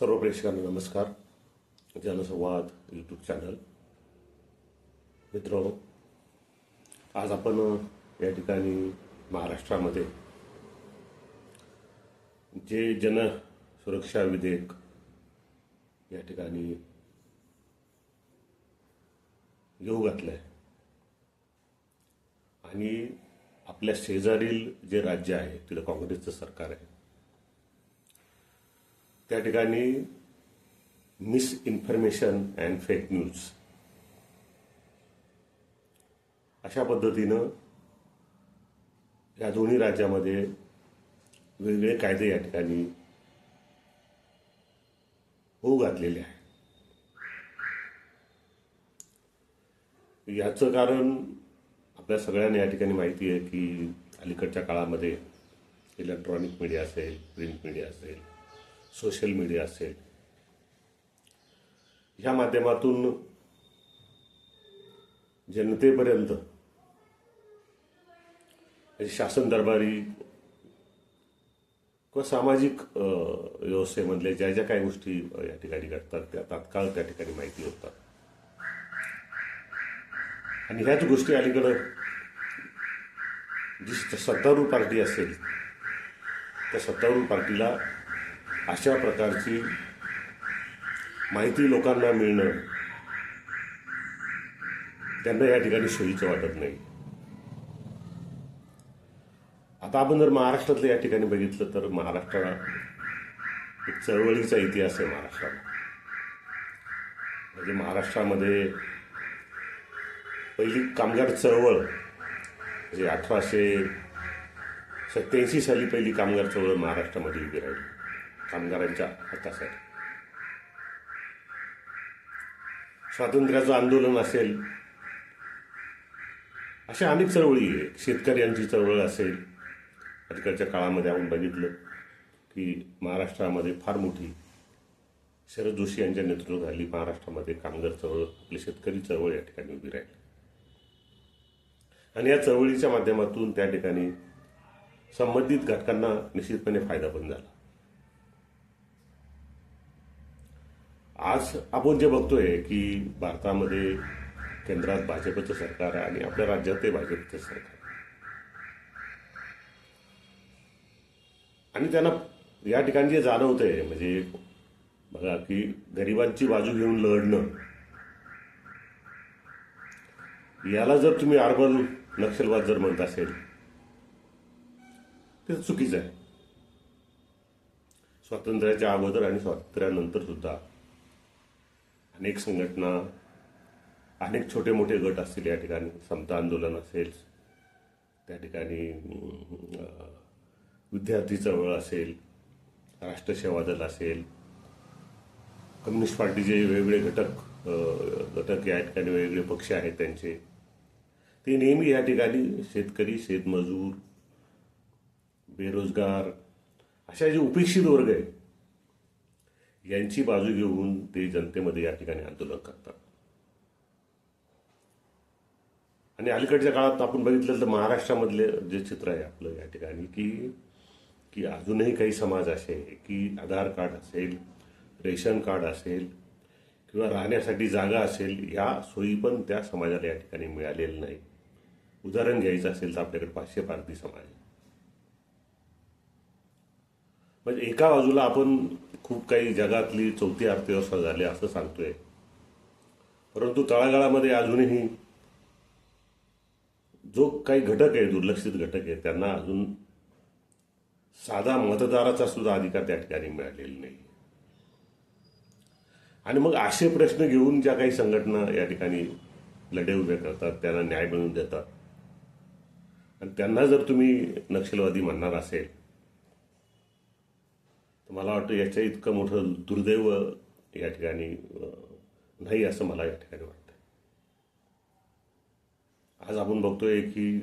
सर्व प्रेक्षकांना नमस्कार. जनसंवाद यूट्यूब चॅनल मित्र आज आपण या ठिकाणी महाराष्ट्रामध्ये जे जन सुरक्षा विधेयक या ठिकाणी येऊ घातलं आहे आणि आपल्या शेजारील जे राज्य आहे तिथं काँग्रेसचं सरकार आहे त्या ठिकाणी misinformation and fake news अशा पद्धतीनं या दोन्ही राज्यामध्ये वेगवेगळे कायदे या ठिकाणी होऊ घातलेले आहे याचं कारण आपल्या सगळ्यांना या ठिकाणी माहिती आहे की अलीकडच्या काळामध्ये इलेक्ट्रॉनिक मीडिया असेल प्रिंट मीडिया असेल सोशल मीडिया असेल. ह्या माध्यमातून जनतेपर्यंत म्हणजे शासन दरबारी किंवा सामाजिक व्यवस्थेमधल्या ज्या ज्या काही गोष्टी या ठिकाणी घडतात त्या तात्काळ त्या ठिकाणी माहिती होतात. आणि ह्याच गोष्टी अलीकडं जी सत्तारूढ पार्टी असेल त्या सत्तारूढ पार्टीला अशा प्रकारची माहिती लोकांना मिळणं त्यांना या ठिकाणी सोयीचं वाटत नाही. आता आपण जर महाराष्ट्रातलं या ठिकाणी बघितलं तर महाराष्ट्राला एक चळवळीचा इतिहास आहे महाराष्ट्राला म्हणजे महाराष्ट्रामध्ये पहिली कामगार चळवळ म्हणजे अठराशे सत्याऐंशी साली पहिली कामगार चळवळ महाराष्ट्रामध्ये उभी राहिली. कामगारांच्या आहे स्वातंत्र्याचं आंदोलन असेल अशा अनेक चळवळी आहेत शेतकऱ्यांची चळवळ असेल अलीकडच्या काळामध्ये आपण बघितलं की महाराष्ट्रामध्ये फार मोठी शरद जोशी यांच्या नेतृत्वाखाली महाराष्ट्रामध्ये कामगार चळवळ आपली शेतकरी चळवळ या ठिकाणी उभी राहिली. आणि या चळवळीच्या माध्यमातून त्या ठिकाणी संबंधित घटकांना निश्चितपणे फायदा पण झाला. आज आपण जे बघतोय की भारतामध्ये केंद्रात भाजपचं सरकार आहे आणि आपल्या राज्यातही भाजपचं सरकार आणि त्यांना या ठिकाणी जे जाणवतंय म्हणजे बघा की गरिबांची बाजू घेऊन लढणं याला जर तुम्ही अर्बन नक्षलवाद जर म्हणत असेल ते चुकीचं आहे. स्वातंत्र्याच्या अगोदर आणि स्वातंत्र्यानंतर सुद्धा अनेक संघटना अनेक छोटे मोठे गट असतील या ठिकाणी. समता आंदोलन असेल त्या ठिकाणी विद्यार्थी चळवळ असेल राष्ट्रसेवा दल असेल कम्युनिस्ट पार्टीचे वेगवेगळे घटक घटक या ठिकाणी वेगवेगळे पक्ष आहेत त्यांचे. ते नेहमी या ठिकाणी शेतकरी शेतमजूर बेरोजगार अशा जे उपेक्षित वर्ग आहे यांची बाजू घेऊन ते जनतेमध्ये या ठिकाणी आंदोलन करतात. आणि अलीकडच्या काळात आपण बघितलं तर महाराष्ट्रामधले जे चित्र आहे आपलं या ठिकाणी की की अजूनही काही समाज असे की आधार कार्ड असेल रेशन कार्ड असेल किंवा राहण्यासाठी जागा असेल या सोयी पण त्या समाजाला या ठिकाणी मिळालेल्या नाही उदाहरण घ्यायचं असेल तर आपल्याकडे पाचशे पारधी समाज आहे. म्हणजे एका बाजूला आपण खूप काही जगातली चौथी अर्थव्यवस्था झाली असं सांगतोय. परंतु तळागाळामध्ये अजूनही जो काही घटक आहे दुर्लक्षित घटक आहे त्यांना अजून साधा मतदाराचा सुद्धा अधिकार त्या ठिकाणी मिळालेला नाही. आणि मग असे प्रश्न घेऊन ज्या काही संघटना या ठिकाणी लढे उभे करतात त्यांना न्याय मिळवून देतात. आणि त्यांना जर तुम्ही नक्षलवादी म्हणणार असेल तर मला वाटतं याच्या इतकं मोठं दुर्दैव या ठिकाणी नाही असं मला या ठिकाणी वाटतं आज आपण बघतोय की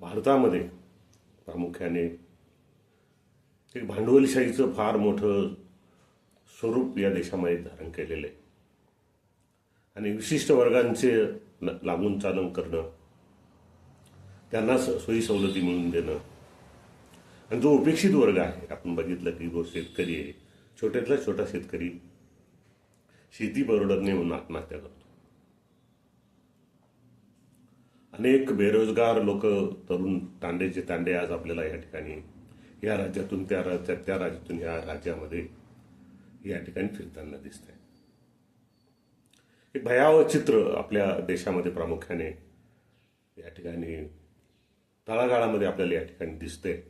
भारतामध्ये प्रामुख्याने एक भांडवलशाहीचं फार मोठं स्वरूप या देशामध्ये धारण केलेलं आहे. आणि विशिष्ट वर्गांचे लागून चालन करणं त्यांना स- सोयी सवलती मिळवून देणं आणि जो उपेक्षित वर्ग आहे आपण बघितलं की जो शेतकरी आहे छोट्यातला छोटा शेतकरी शेती परवडत नाही म्हणून आत्महत्या करतो. अनेक बेरोजगार लोक तरुण तांडेचे तांडे आज आपल्याला या ठिकाणी या राज्यातून त्या राज्यात त्या राज्यातून या राज्यामध्ये या ठिकाणी फिरताना दिसत आहे एक भयावह चित्र आपल्या देशामध्ये प्रामुख्याने या ठिकाणी तळागाळामध्ये आपल्याला या ठिकाणी दिसतंय.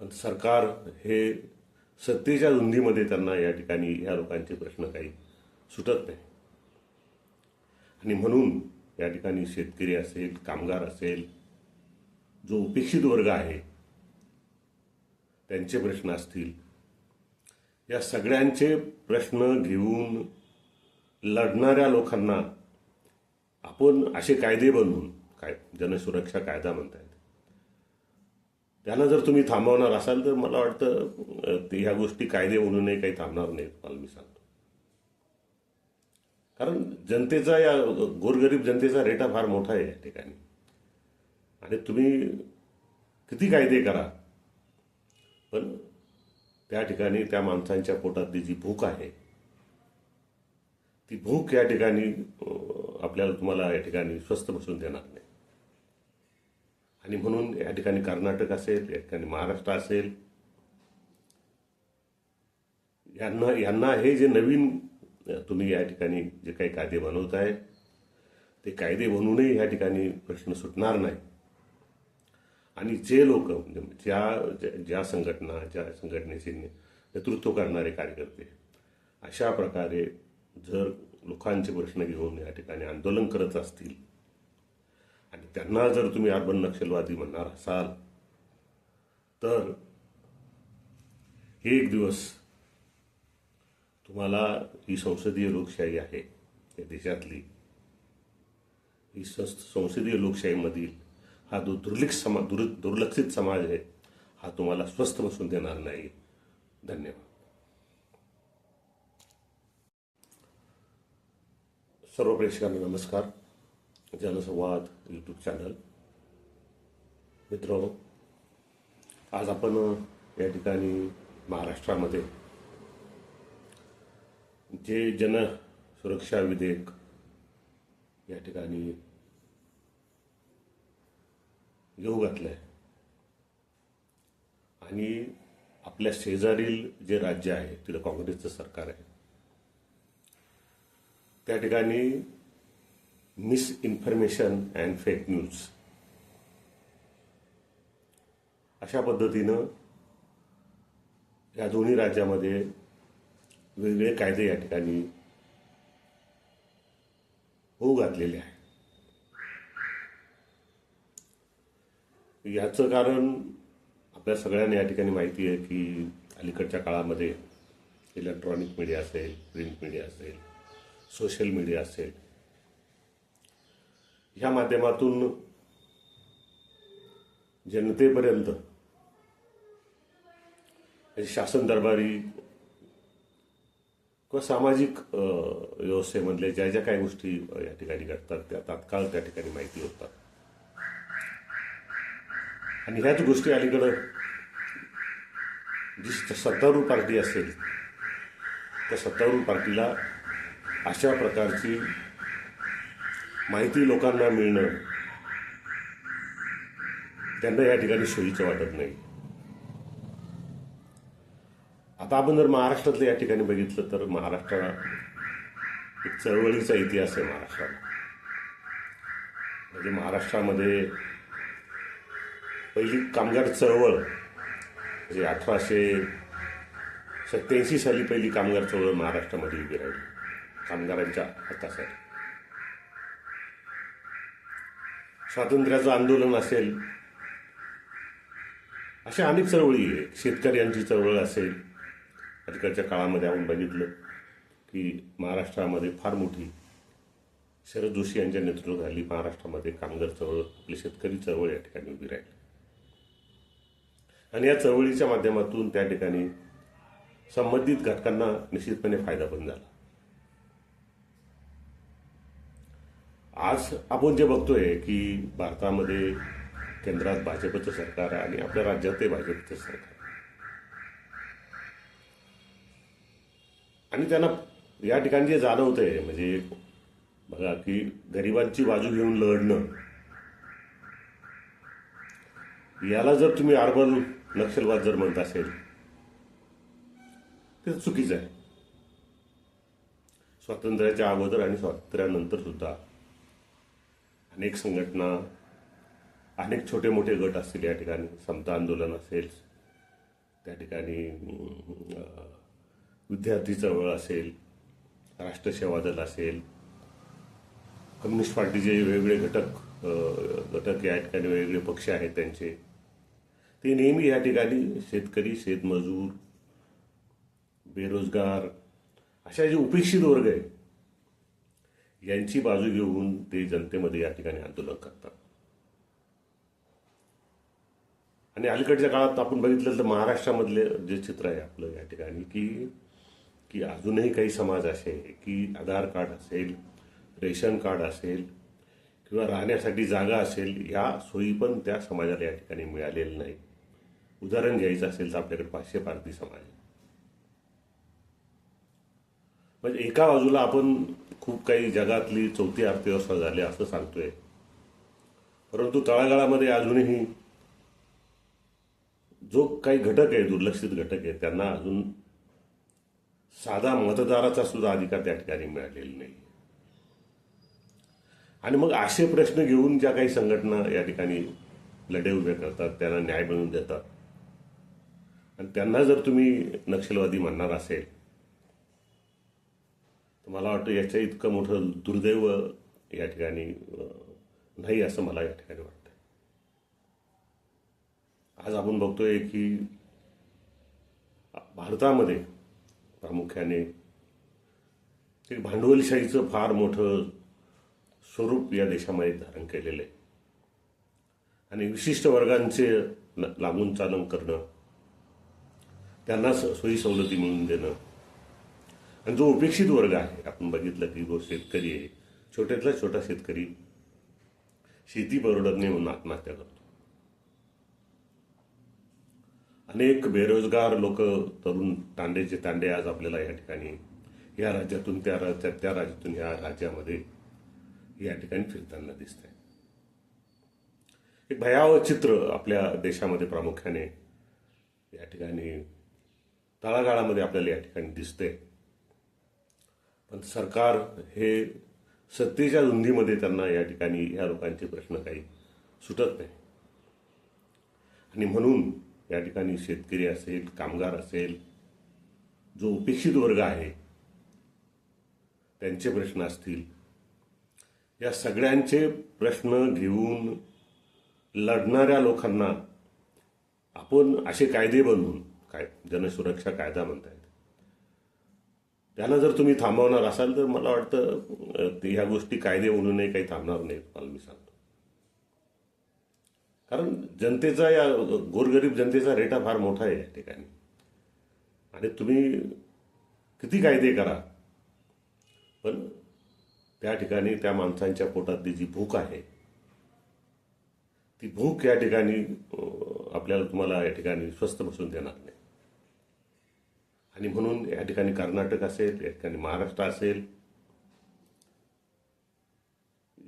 पण सरकार हे सत्तेच्या रुंदीमध्ये त्यांना या ठिकाणी या लोकांचे प्रश्न काही सुटत नाही. आणि म्हणून या ठिकाणी शेतकरी असेल कामगार असेल जो उपेक्षित वर्ग आहे त्यांचे प्रश्न असतील. या सगळ्यांचे प्रश्न घेऊन लढणाऱ्या लोकांना आपण असे कायदे बनवून काय जनसुरक्षा कायदा म्हणताय त्यांना जर तुम्ही थांबवणार असाल तर मला वाटतं ह्या गोष्टी कायदे म्हणूनही काही थांबणार नाहीत मला मी सांगतो. कारण जनतेचा या गोरगरीब जनतेचा रेटा फार मोठा आहे या ठिकाणी. आणि तुम्ही किती कायदे करा पण त्या ठिकाणी त्या माणसांच्या पोटातली जी भूक आहे ती भूक या ठिकाणी आपल्याला तुम्हाला या ठिकाणी स्वस्त बसून देणार नाही. आणि म्हणून या ठिकाणी कर्नाटक असेल या ठिकाणी महाराष्ट्र असेल. यांना यांना हे जे नवीन तुम्ही या ठिकाणी जे काही कायदे बनवत आहे ते कायदे बनवूनही या ठिकाणी प्रश्न सुटणार नाही. आणि जे लोक म्हणजे ज्या- ज्या संघटना ज्या संघटनेचे नेतृत्व करणारे कार्यकर्ते अशा प्रकारे जर लोकांचे प्रश्न घेऊन या ठिकाणी आंदोलन करत असतील आणि त्यांना जर तुम्ही अर्बन नक्षलवादी म्हणणार असाल तर एक दिवस तुम्हाला ही संसदीय लोकशाही आहे या देशातली. ही संस- संसदीय लोकशाहीमधील हा जो दुर्लक्ष समाज दुर दुर्लक्षित समाज आहे हा तुम्हाला स्वस्थ बसून देणार नाही. धन्यवाद. सर्व प्रेक्षकांना नमस्कार. जनसंवाद यूट्यूब चॅनल मित्र आज आपण या ठिकाणी महाराष्ट्रामध्ये जे जन सुरक्षा विधेयक या ठिकाणी घेऊ आहे आणि आपल्या शेजारील जे राज्य आहे तिथं काँग्रेसचं सरकार आहे. त्या ठिकाणी मिसइन्फॉर्मेशन अँड फेक न्यूज अशा पद्धतीनं या दोन्ही राज्यामध्ये वेगवेगळे कायदे या ठिकाणी होऊ घातलेले आहे याचं कारण आपल्या सगळ्यांना या ठिकाणी माहिती आहे की अलीकडच्या काळामध्ये इलेक्ट्रॉनिक मीडिया असेल प्रिंट मीडिया असेल सोशल मीडिया असेल ह्या माध्यमातून जनतेपर्यंत म्हणजे शासन दरबारी किंवा सामाजिक अ, व्यवस्थेमधल्या ज्या ज्या काही गोष्टी या ठिकाणी घडतात त्या तात्काळ त्या ठिकाणी माहिती होतात. आणि ह्याच गोष्टी अलीकडं जी सत्तारूढ पार्टी असेल त्या सत्तारूढ पार्टीला अशा प्रकारची माहिती लोकांना मिळणं त्यांना या ठिकाणी सोयीचं वाटत नाही. आता आपण जर महाराष्ट्रातलं या ठिकाणी बघितलं तर महाराष्ट्राला एक चळवळीचा इतिहास आहे महाराष्ट्राला म्हणजे महाराष्ट्रामध्ये पहिली कामगार चळवळ म्हणजे अठराशे सत्याऐंशी साली पहिली कामगार चळवळ महाराष्ट्रामध्ये उभी राहिली कामगारांच्या हक्कासाठी. स्वातंत्र्याचं आंदोलन असेल अशा अनेक चळवळी आहेत. शेतकऱ्यांची चळवळ असेल. अलीकडच्या काळामध्ये आपण बघितलं की महाराष्ट्रामध्ये फार मोठी शरद जोशी यांच्या नेतृत्व झाली महाराष्ट्रामध्ये कामगार चळवळ आपली शेतकरी चळवळ या ठिकाणी उभी राहिली. आणि या चळवळीच्या माध्यमातून त्या ठिकाणी संबंधित घटकांना निश्चितपणे फायदा पण झाला. आज आपण जे बघतोय की भारतामध्ये केंद्रात भाजपचं सरकार आहे आणि आपल्या राज्यातही भाजपचं सरकार आणि त्यांना या ठिकाणी जे जाणवतंय म्हणजे बघा की गरिबांची बाजू घेऊन लढणं याला जर तुम्ही अर्बन नक्षलवाद जर म्हणत असेल तर चुकीचं आहे. स्वातंत्र्याच्या अगोदर आणि स्वातंत्र्यानंतर सुद्धा अनेक संघटना अनेक छोटे मोठे गट असतील या ठिकाणी. समता आंदोलन असेल त्या ठिकाणी विद्यार्थी चळवळ असेल राष्ट्रसेवा दल असेल कम्युनिस्ट पार्टीचे वेगवेगळे घटक घटक या ठिकाणी वेगवेगळे पक्ष आहेत त्यांचे. ते नेहमी या ठिकाणी शेतकरी शेतमजूर बेरोजगार अशा जे उपेक्षित वर्ग आहे यांची बाजू घेऊन ते जनतेमध्ये या ठिकाणी आंदोलन करतात. आणि अलीकडच्या काळात आपण बघितलं तर महाराष्ट्रामधले जे चित्र आहे आपलं या ठिकाणी की की अजूनही काही समाज असे की आधार कार्ड असेल रेशन कार्ड असेल किंवा राहण्यासाठी जागा असेल या सोयी पण त्या समाजाला या ठिकाणी मिळालेल्या नाही उदाहरण घ्यायचं असेल तर आपल्याकडे पाचशे पारधी समाज आहे म्हणजे एका बाजूला आपण खूप काही जगातली चौथी अर्थव्यवस्था झाली असं सांगतोय. परंतु तळागाळामध्ये अजूनही जो काही घटक आहे दुर्लक्षित घटक आहे त्यांना अजून साधा मतदाराचा सुद्धा अधिकार त्या ठिकाणी मिळालेला नाही. आणि मग असे प्रश्न घेऊन ज्या काही संघटना या ठिकाणी लढे उभे करतात त्यांना न्याय मिळवून देतात. आणि त्यांना जर तुम्ही नक्षलवादी म्हणणार असेल तर मला वाटतं याच्या इतकं मोठं दुर्दैव या ठिकाणी नाही असं मला या ठिकाणी वाटतं आज आपण बघतोय की भारतामध्ये प्रामुख्याने एक भांडवलशाहीचं फार मोठं स्वरूप या देशामध्ये धारण केलेलं आहे. आणि विशिष्ट वर्गांचे लागून चालन करणं त्यांना सोयी सवलती मिळवून देणं आणि जो उपेक्षित वर्ग आहे आपण बघितलं की जो शेतकरी आहे छोट्यातला छोटा शेतकरी शेती परवडत नाही म्हणून आत्महत्या करतो. अनेक बेरोजगार लोक तरुण तांडेचे तांडे आज आपल्याला या ठिकाणी या राज्यातून त्या राज्यात त्या राज्यातून या राज्यामध्ये या ठिकाणी फिरताना दिसत आहे एक भयावह चित्र आपल्या देशामध्ये प्रामुख्याने या ठिकाणी तळागाळामध्ये आपल्याला या ठिकाणी दिसते पण सरकार हे सत्तेच्या रुंदीमध्ये त्यांना या ठिकाणी या लोकांचे प्रश्न काही सुटत नाही. आणि म्हणून या ठिकाणी शेतकरी असेल कामगार असेल जो उपेक्षित वर्ग आहे त्यांचे प्रश्न असतील. या सगळ्यांचे प्रश्न घेऊन लढणाऱ्या लोकांना आपण असे कायदे बनवून काय जनसुरक्षा कायदा म्हणताय त्यांना जर तुम्ही थांबवणार असाल तर मला वाटतं ते ह्या गोष्टी कायदे म्हणूनही काही थांबणार नाहीत मला मी सांगतो. कारण जनतेचा या गोरगरीब जनतेचा रेटा फार मोठा आहे या ठिकाणी. आणि तुम्ही किती कायदे करा पण त्या ठिकाणी त्या माणसांच्या पोटातली जी भूक आहे ती भूक या ठिकाणी आपल्याला तुम्हाला या ठिकाणी स्वस्त बसून देणार नाही. आणि म्हणून या ठिकाणी कर्नाटक असेल या ठिकाणी महाराष्ट्र असेल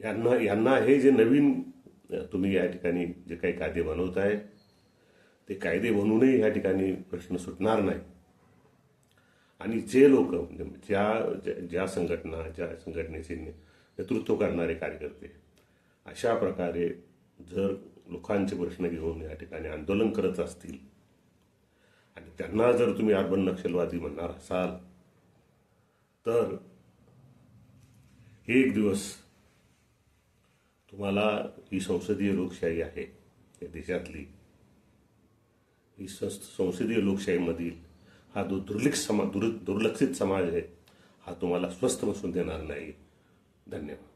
यांना यांना हे जे नवीन तुम्ही या ठिकाणी जे काही कायदे बनवत आहे ते कायदे बनवूनही या ठिकाणी प्रश्न सुटणार नाही. आणि जे लोक म्हणजे ज्या ज्या- ज्या संघटना ज्या संघटनेचे नेतृत्व करणारे कार्यकर्ते अशा प्रकारे जर लोकांचे प्रश्न घेऊन या ठिकाणी आंदोलन करत असतील आणि त्यांना जर तुम्ही अर्बन नक्षलवादी म्हणणार असाल तर एक दिवस तुम्हाला ही संसदीय लोकशाही आहे या देशातली. ही संस- संसदीय लोकशाहीमधील हा जो समा समाज दुर्लक्षित समाज आहे हा तुम्हाला स्वस्थ बसून देणार नाही. धन्यवाद.